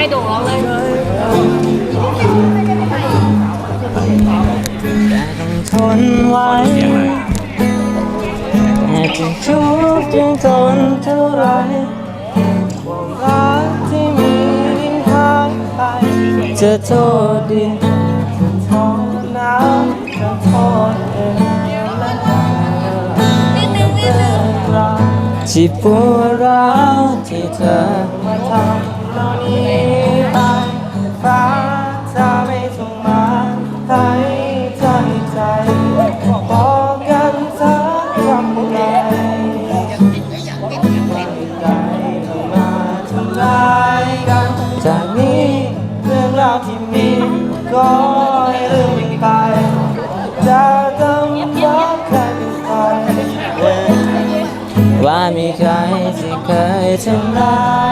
ให้ดูร้องเลยแต่ต้องทนไว้แม้จะทุกข์ยังทนเท่าไรความรักที่มียิ่งหายไปจะโทษดินจะโทษน้ำจะโทษเองและเธอนิดนึงนิดนึงที่ปวดร้าวที่เธอ จากนี้เรื่องราวที่มีก็ให้ลืมไปจะต้องรักใครเป็นใครว่ามีใครที่เคยทำร้าย